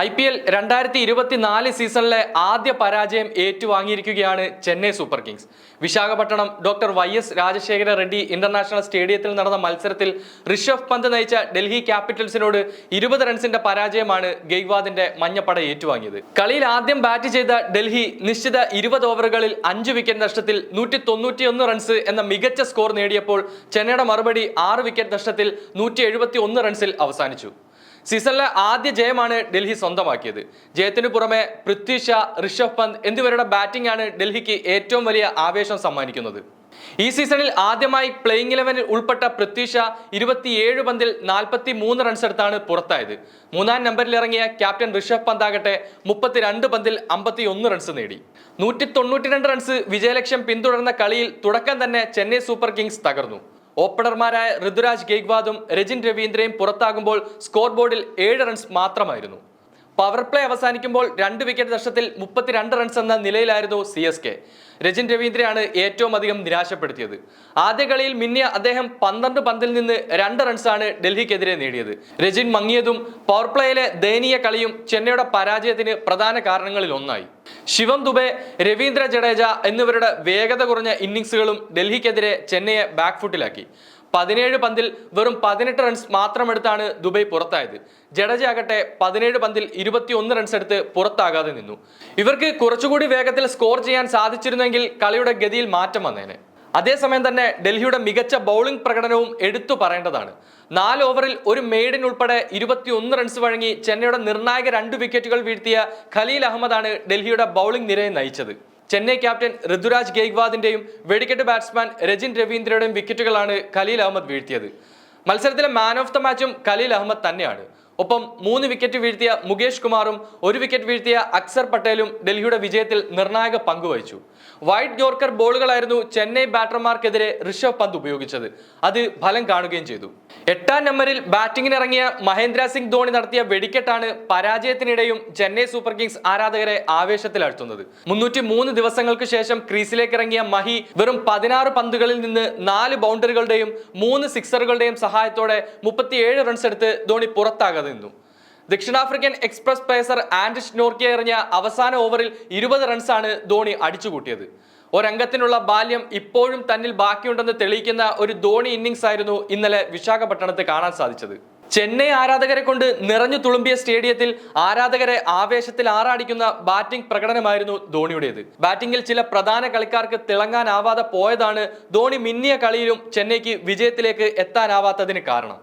I P L രണ്ടായിരത്തി ഇരുപത്തിനാല് സീസണിലെ ആദ്യ പരാജയം ഏറ്റുവാങ്ങിയിരിക്കുകയാണ് Chennai Super Kings. Visakhapatnam doctor Y S Rajasekhara Reddy international സ്റ്റേഡിയത്തിൽ നടന്ന മത്സരത്തിൽ ഋഷഭ് പന്ത് നയിച്ച ഡൽഹി ക്യാപിറ്റൽസിനോട് ഇരുപത് റൺസിന്റെ പരാജയമാണ് ഗെയ്വാദിന്റെ മഞ്ഞപ്പട ഏറ്റുവാങ്ങിയത്. കളിയിൽ ആദ്യം ബാറ്റ് ചെയ്ത ഡൽഹി നിശ്ചിത ഇരുപത് ഓവറുകളിൽ അഞ്ച് വിക്കറ്റ് നഷ്ടത്തിൽ നൂറ്റി തൊണ്ണൂറ്റിയൊന്ന് റൺസ് എന്ന മികച്ച സ്കോർ നേടിയപ്പോൾ ചെന്നൈയുടെ മറുപടി ആറ് വിക്കറ്റ് നഷ്ടത്തിൽ നൂറ്റി റൺസിൽ അവസാനിച്ചു. സീസണിലെ ആദ്യ ജയമാണ് ഡൽഹി സ്വന്തമാക്കിയത്. ജയത്തിനു പുറമെ പൃഥ്വി ഷാ ഋഷഭ് പന്ത് എന്നിവരുടെ ബാറ്റിംഗ് ആണ് ഡൽഹിക്ക് ഏറ്റവും വലിയ ആവേശം സമ്മാനിക്കുന്നത്. ഈ സീസണിൽ ആദ്യമായി പ്ലേയിങ് ഇലവനിൽ ഉൾപ്പെട്ട പൃഥ്വി ഷാ ഇരുപത്തിയേഴ് പന്തിൽ നാൽപ്പത്തി മൂന്ന് റൺസ് എടുത്താണ് പുറത്തായത്. മൂന്നാം നമ്പറിൽ ഇറങ്ങിയ ക്യാപ്റ്റൻ ഋഷഭ് പന്ത് ആകട്ടെ മുപ്പത്തിരണ്ട് പന്തിൽ അമ്പത്തി ഒന്ന് റൺസ് നേടി. നൂറ്റി തൊണ്ണൂറ്റിരണ്ട് റൺസ് വിജയലക്ഷ്യം പിന്തുടർന്ന കളിയിൽ തുടക്കം തന്നെ ചെന്നൈ സൂപ്പർ കിങ്സ് തകർന്നു. ഓപ്പണർമാരായ ഋതുരാജ് ഗെയ്ക്വാദും രജിൻ രവീന്ദ്രയും പുറത്താകുമ്പോൾ സ്കോർ ബോർഡിൽ ഏഴ് റൺസ് മാത്രമായിരുന്നു. പവർ പ്ലേ അവസാനിക്കുമ്പോൾ രണ്ട് വിക്കറ്റ് നഷ്ടത്തിൽ മുപ്പത്തിരണ്ട് റൺസ് എന്ന നിലയിലായിരുന്നു സി എസ് കെ. രജിൻ രവീന്ദ്രയാണ് ഏറ്റവും അധികം നിരാശപ്പെടുത്തിയത്. ആദ്യ കളിയിൽ മിന്നിയ അദ്ദേഹം പന്ത്രണ്ട് പന്തിൽ നിന്ന് രണ്ട് റൺസാണ് ഡൽഹിക്കെതിരെ നേടിയത്. രജിൻ മങ്ങിയതും പവർ പ്ലേയിലെ ദയനീയ കളിയും ചെന്നൈയുടെ പരാജയത്തിന് പ്രധാന കാരണങ്ങളിൽ ഒന്നായി. ശിവം ദുബെ രവീന്ദ്ര ജഡേജ എന്നിവരുടെ വേഗത കുറഞ്ഞ ഇന്നിങ്സുകളും ഡൽഹിക്കെതിരെ ചെന്നൈയെ ബാക്ക്ഫുട്ടിലാക്കി പതിനേഴ് പന്തിൽ വെറും പതിനെട്ട് റൺസ് മാത്രമെടുത്താണ് ദുബൈ പുറത്തായത്. ജഡേജ ആകട്ടെ പതിനേഴ് പന്തിൽ ഇരുപത്തിയൊന്ന് റൺസ് എടുത്ത് പുറത്താകാതെ നിന്നു. ഇവർക്ക് കുറച്ചുകൂടി വേഗത്തിൽ സ്കോർ ചെയ്യാൻ സാധിച്ചിരുന്നെങ്കിൽ കളിയുടെ ഗതിയിൽ മാറ്റം വന്നേനെ. അതേസമയം തന്നെ ഡൽഹിയുടെ മികച്ച ബൗളിംഗ് പ്രകടനവും എടുത്തു പറയേണ്ടതാണ്. നാല് ഓവറിൽ ഒരു മെയ്ഡിൻ ഉൾപ്പെടെ ഇരുപത്തിയൊന്ന് റൺസ് വഴങ്ങി ചെന്നൈയുടെ നിർണായക രണ്ട് വിക്കറ്റുകൾ വീഴ്ത്തിയ ഖലീൽ അഹമ്മദാണ് ഡൽഹിയുടെ ബൗളിംഗ് നിരയെ നയിച്ചത്. ചെന്നൈ ക്യാപ്റ്റൻ ഋതുരാജ് ഗെയ്ക്വാദിന്റെയും വെടിക്കെട്ട് ബാറ്റ്സ്മാൻ രജിൻ രവീന്ദ്രയുടെയും വിക്കറ്റുകളാണ് ഖലീൽ അഹമ്മദ് വീഴ്ത്തിയത്. മത്സരത്തിലെ മാൻ ഓഫ് ദ മാച്ചും ഖലീൽ അഹമ്മദ് തന്നെയാണ്. ഒപ്പം മൂന്ന് വിക്കറ്റ് വീഴ്ത്തിയ മുകേഷ് കുമാറും ഒരു വിക്കറ്റ് വീഴ്ത്തിയ അക്സർ പട്ടേലും ഡൽഹിയുടെ വിജയത്തിൽ നിർണായക പങ്കുവഹിച്ചു വൈറ്റ് ജോർക്കർ ബോളുകളായിരുന്നു ചെന്നൈ ബാറ്റർമാർക്കെതിരെ ഋഷഭ് പന്ത് ഉപയോഗിച്ചത്. അത് ഫലം കാണുകയും ചെയ്തു. എട്ടാം നമ്പറിൽ ബാറ്റിംഗിന് ഇറങ്ങിയ മഹേന്ദ്ര സിംഗ് ധോണി നടത്തിയ വെടിക്കെട്ടാണ് പരാജയത്തിനിടെയും ചെന്നൈ സൂപ്പർ കിങ്സ് ആരാധകരെ ആവേശത്തിലാഴ്ത്തുന്നത് മുന്നൂറ്റി മൂന്ന് ദിവസങ്ങൾക്ക് ശേഷം ക്രീസിലേക്ക് ഇറങ്ങിയ മഹി വെറും പതിനാറ് പന്തുകളിൽ നിന്ന് നാല് ബൗണ്ടറികളുടെയും മൂന്ന് സിക്സറുകളുടെയും സഹായത്തോടെ മുപ്പത്തിയേഴ് റൺസ് എടുത്ത് ധോണി പുറത്താകാതെ നിന്നു. ദക്ഷിണാഫ്രിക്കൻ എക്സ്പ്രസ് പേസർ ആൻഡിഷ് നോർക്കിയ എറിഞ്ഞ അവസാന ഓവറിൽ ഇരുപത് റൺസാണ് ധോണി അടിച്ചുകൂട്ടിയത്. ഒരംഗത്തിനുള്ള ബാല്യം ഇപ്പോഴും തന്നിൽ ബാക്കിയുണ്ടെന്ന് തെളിയിക്കുന്ന ഒരു ധോണി ഇന്നിംഗ്സ് ആയിരുന്നു ഇന്നലെ വിശാഖപട്ടണത്ത് കാണാൻ സാധിച്ചത്. ചെന്നൈ ആരാധകരെ കൊണ്ട് നിറഞ്ഞു തുളുമ്പിയ സ്റ്റേഡിയത്തിൽ ആരാധകരെ ആവേശത്തിൽ ആറാടിക്കുന്ന ബാറ്റിംഗ് പ്രകടനമായിരുന്നു ധോണിയുടേത്. ബാറ്റിംഗിൽ ചില പ്രധാന കളിക്കാർക്ക് തിളങ്ങാനാവാതെ പോയതാണ് ധോണി മിന്നിയ കളിയിലും ചെന്നൈക്ക് വിജയത്തിലേക്ക് എത്താനാവാത്തതിന് കാരണം.